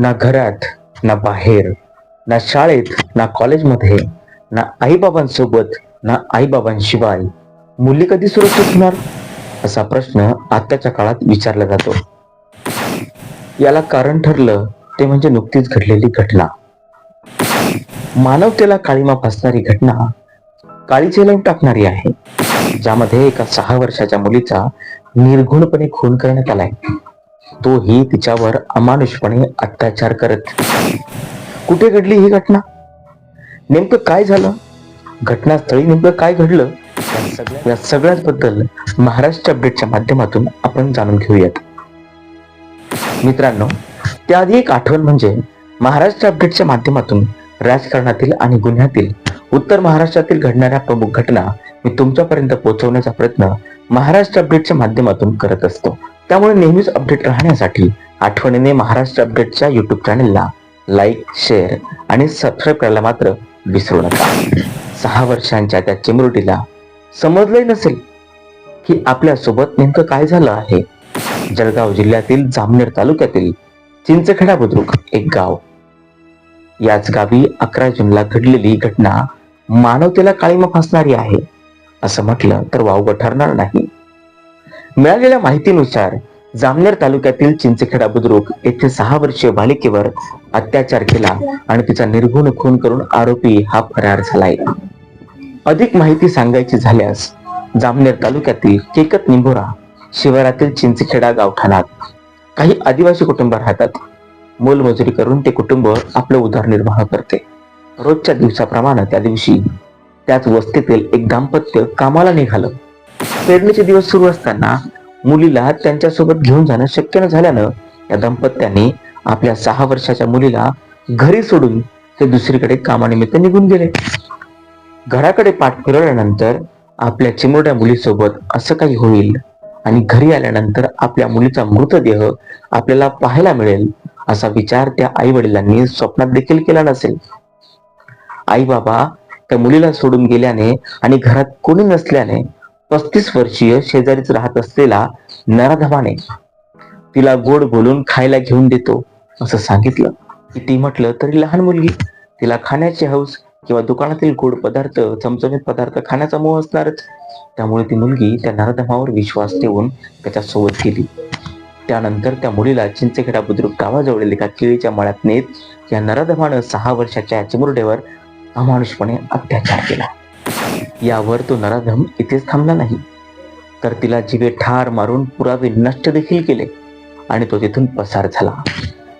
ना घरात ना बाहेर ना शाळेत ना कॉलेजमध्ये ना आईबाबांसोबत ना आईबाबांशिवाय मुली कधी सुरक्षित होणार? असा प्रश्न आत्ताच्या काळात विचारला जातो. याला कारण ठरलं ते म्हणजे नुकतीच घडलेली घटना. मानवतेला काळीमा फासणारी घटना काळीचे लावून टाकणारी आहे ज्यामध्ये एका सहा वर्षाच्या मुलीचा निर्घुणपणे खून करण्यात आलाय. तोही तिच्यावर अमानुषपणे अत्याचार करत. कुठे घडली ही घटना? नेमकं काय झालं? घटनास्थळी नेमकं काय घडलं? या सगळ्याच बद्दल महाराष्ट्र अपडेटच्या माध्यमातून आपण जाणून घेऊयात. मित्रांनो त्याआधी एक आठवण म्हणजे महाराष्ट्र अपडेटच्या माध्यमातून राजकारणातील आणि गुन्ह्यातील उत्तर महाराष्ट्रातील घडणाऱ्या प्रमुख घटना मी तुमच्यापर्यंत पोहोचवण्याचा प्रयत्न महाराष्ट्र अपडेटच्या माध्यमातून करत असतो. त्यामुळे नेहमीच अपडेट राहण्यासाठी आठवणीने महाराष्ट्र अपडेटच्या युट्यूब चॅनेलला लाईक शेअर आणि सबस्क्राईब करायला मात्र विसरू नका. सहा वर्षांच्या त्या चिमुरटीला समजलंही नसेल की आपल्यासोबत नेमकं काय झालं आहे. जळगाव जिल्ह्यातील जामनेर तालुक्यातील चिंचखेडा बुद्रुक एक गाव. याच गावी अकरा जूनला घडलेली घटना मानवतेला काळीमा फासणारी आहे. असं म्हटलं तर वावगं ठरणार नाही. मिळालेल्या माहितीनुसार जामनेर तालुक्यातील चिंचखेडा बुद्रुक येथे सहा वर्षीय बालिकेवर अत्याचार केला आणि तिचा निर्गुण खून करून आरोपी हा फरार झालाय. अधिक माहिती सांगायची झाल्यास जामनेर तालुक्यातील केकत निंभोरा शिवारातील चिंचखेडा गावठाणात काही आदिवासी कुटुंब राहतात. मोलमजुरी करून ते कुटुंब आपलं उदरनिर्वाह करते. रोजच्या दिवसाप्रमाणे त्या दिवशी त्याच वस्तीतील एक दाम्पत्य कामाला निघालं. पेरणीचे दिवस सुरू असताना मुलीला त्यांच्यासोबत घेऊन जाणं शक्य न झाल्यानं या दाम्पत्याने आपल्या सहा वर्षाच्या मुलीला घरी सोडून ते दुसरीकडे कामानिमित्त निघून गेले. घराकडे पाठ फिरवल्यानंतर आपल्या चिमुरड्या मुलीसोबत असं काही होईल आणि घरी आल्यानंतर आपल्या मुलीचा मृतदेह आपल्याला पाहायला मिळेल असा विचार त्या आई वडिलांनी स्वप्नात देखील केला नसेल. आई बाबा त्या मुलीला सोडून गेल्याने आणि घरात कोणी नसल्याने पस्तीस वर्षीय शेजारीच राहत असलेला नराधमाने तिला गोड बोलून खायला घेऊन देतो असं सांगितलं. किती म्हटलं तरी लहान मुलगी तिला खाण्याची हौस किंवा दुकानातील गोड पदार्थ चमचमीत पदार्थ खाण्याचा मोह असणारच. त्यामुळे ती मुलगी त्या नराधमावर विश्वास ठेवून त्याच्यासोबत गेली. त्यानंतर त्या मुलीला चिंचखेडा बुद्रुक गावाजवळील एका केळीच्या मळ्यात नेत या नराधमानं सहा वर्षाच्या चिमुरडेवर अमानुषपणे अत्याचार केला. यावर तो नराधम इथेच थांबला नाही. तर तिला जिवे ठार मारून पुरावे नष्ट देखील केले आणि तो तिथून पसार झाला.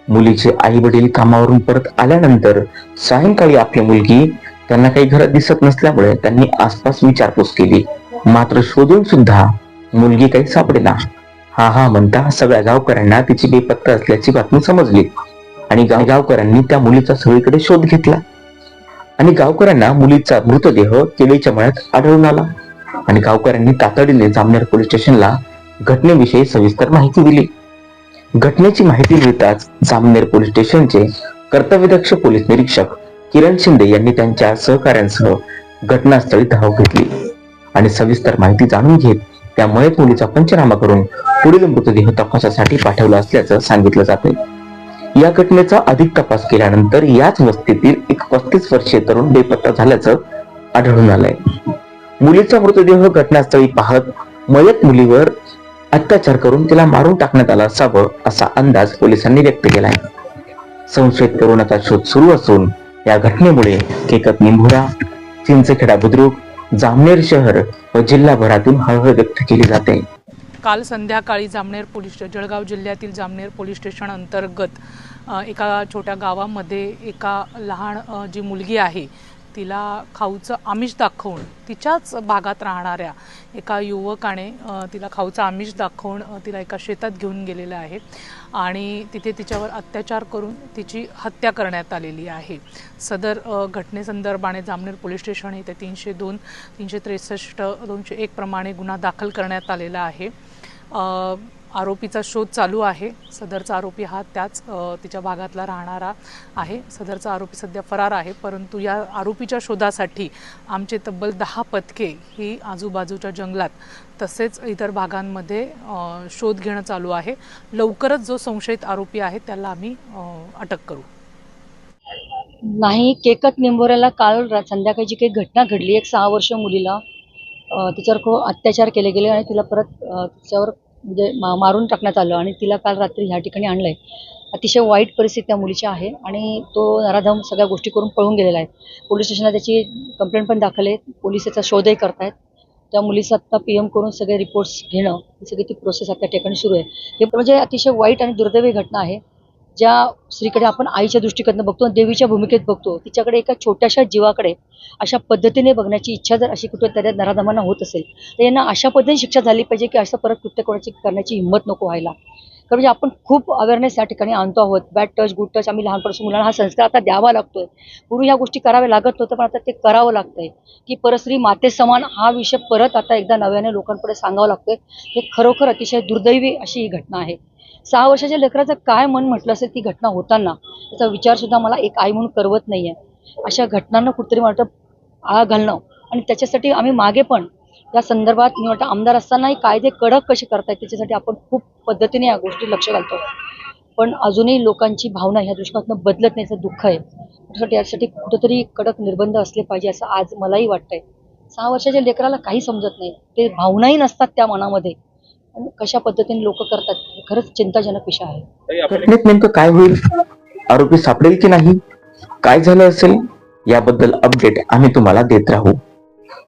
मुलीचे आई वडील कामावरून परत आल्यानंतर सायंकाळी आपली मुलगी त्यांना काही घरात दिसत नसल्यामुळे त्यांनी आसपास विचारपूस केली. मात्र शोधून सुद्धा मुलगी काही सापडेना. हा हा म्हणता सगळ्या गावकऱ्यांना तिची बेपत्ता असल्याची बातमी समजली आणि गाव गावकऱ्यांनी त्या मुलीचा सगळीकडे शोध घेतला. आणि गावकऱ्यांना मुलीचा मृतदेह केळीच्या मळ्यात आढळून आला. आणि गावकऱ्यांनी तातडीने जामनेर पोलीस स्टेशनला घटनेविषयी सविस्तर माहिती दिली. घटनेची माहिती मिळताच जामनेर पोलीस स्टेशनचे कर्तव्यदक्ष पोलीस निरीक्षक किरण शिंदे यांनी त्यांच्या सहकाऱ्यांसह घटनास्थळी धाव घेतली. आणि सविस्तर माहिती जाणून घेत त्या मयत मुलीचा पंचनामा करून पुढील मृतदेह तपासासाठी पाठवला असल्याचं सांगितलं जाते या घटनेचा अधिक तपास केल्यानंतर याच वस्तीतील पस्तीस वर्षीय तरुण बेपत्ता झाल्याचं आढळून आलंय. मुलीचा मृतदेह घटनास्थळी पाहत मयत मुलीवर अत्याचार करून तिला मारून टाकण्यात आला असावं असा अंदाज पोलिसांनी व्यक्त केलाय. संशयित तरुणाचा शोध सुरू असून या घटनेमुळे केकत निंभोरा चिंचखेडा बुद्रुक जामनेर शहर व जिल्हाभरातून हळहळ व्यक्त केली जाते. काल संध्याकाळी जामनेर पोलीस जळगाव जिल्ह्यातील जामनेर पोलीस स्टेशन अंतर्गत एका छोट्या गावामध्ये एका लहान जी मुलगी आहे तिला खाऊचं आमिष दाखवून तिच्याच भागात राहणाऱ्या एका युवकाने तिला खाऊचं आमिष दाखवून तिला एका शेतात घेऊन गेलेलं आहे आणि तिथे तिच्यावर अत्याचार करून तिची हत्या करण्यात आलेली आहे. सदर घटनेसंदर्भाने जामनेर पोलीस स्टेशन येथे तीनशे दोन तीनशे त्रेसष्ट दोनशे एक प्रमाणे गुन्हा दाखल करण्यात आलेला आहे. आरोपीचा शोध चालू आहे. सदरचा आरोपी हा त्याच तिच्या भागातला राहणारा आहे. सदरचा आरोपी सध्या फरार आहे परंतु या आरोपीच्या शोधासाठी आमचे तब्बल दहा पथके ही आजूबाजूच्या जंगलात तसेच इतर भागांमध्ये शोध घेणं चालू आहे. लवकरच जो संशयित आरोपी आहे त्याला आम्ही अटक करू. नाही केकत निंबोऱ्याला काल संध्याकाळची संध्याकाळी जी काही घटना घडली एक सहा वर्ष मुलीला तिच्यावर खूप अत्याचार केले गेले आणि तिला परत तिच्यावर म्हणजे मा- मारून टाकण्यात आलं आणि तिला काल रात्री ह्या ठिकाणी आणलंय. अतिशय वाईट परिस्थिती त्या मुलीची आहे आणि तो नराधम सगळ्या गोष्टी करून पळून गेलेला आहे. पोलीस स्टेशनला त्याची कंप्लेंट पण दाखल आहे. पोलीस त्याचा शोधही करतायत. त्या मुलीचं आत्ता पी एम करून सगळे रिपोर्ट्स घेणं ही सगळी ती प्रोसेस आता ठिकाणी सुरू आहे. हे म्हणजे अतिशय वाईट आणि दुर्दैवी घटना आहे. ज्या स्त्रीकडे आपण आईच्या दृष्टीकडनं बघतो आणि देवीच्या भूमिकेत बघतो तिच्याकडे एका छोट्याशा जीवाकडे अशा पद्धतीने बघण्याची इच्छा जर अशी कुठे त्या नराधमांना होत असेल तर यांना अशा पद्धतीने शिक्षा झाली पाहिजे की असं परत कृत्य कोणाची करण्याची हिंमत नको व्हायला. कारण म्हणजे आपण खूप अवेअरनेस या ठिकाणी आणतो आहोत. बॅड टच गुड टच आम्ही लहानपासून मुलांना हा संस्कार आता द्यावा लागतोय. पूर्वी ह्या गोष्टी कराव्या लागत नव्हतं पण आता ते करावं लागतंय. की परस्त्री माते समान हा विषय परत आता एकदा नव्याने लोकांपुढे सांगावा लागतोय. हे खरोखर अतिशय दुर्दैवी अशी ही घटना आहे. सहा वर्षाच्या लेकराचं काय मन म्हटलं असेल ती घटना होताना त्याचा विचारसुद्धा मला एक आई म्हणून करवत आहे अशा घटनांना कुठेतरी मला आळा घालणं आणि त्याच्यासाठी आम्ही मागे पण या संदर्भात मी वाटतं आमदार असतानाही कायदे कडक कसे करतायत त्याच्यासाठी आपण खूप पद्धतीने या गोष्टी लक्ष घालतो. पण अजूनही लोकांची भावना ह्या दृष्टीकोनातून बदलत नाही याचं दुःख आहे. त्यासाठी यासाठी कुठेतरी कडक निर्बंध असले पाहिजे असं आज मलाही वाटतंय. सहा वर्षाच्या लेकराला काही समजत नाही. ते भावनाही नसतात त्या मनामध्ये. आणि कशा पद्धतीने लोक करतात हे खरंच चिंताजनक विषय आहे. घटनेत नेमकं काय होईल? आरोपी सापडेल की नाही? काय झालं असेल? याबद्दल अपडेट आम्ही तुम्हाला देत राहू.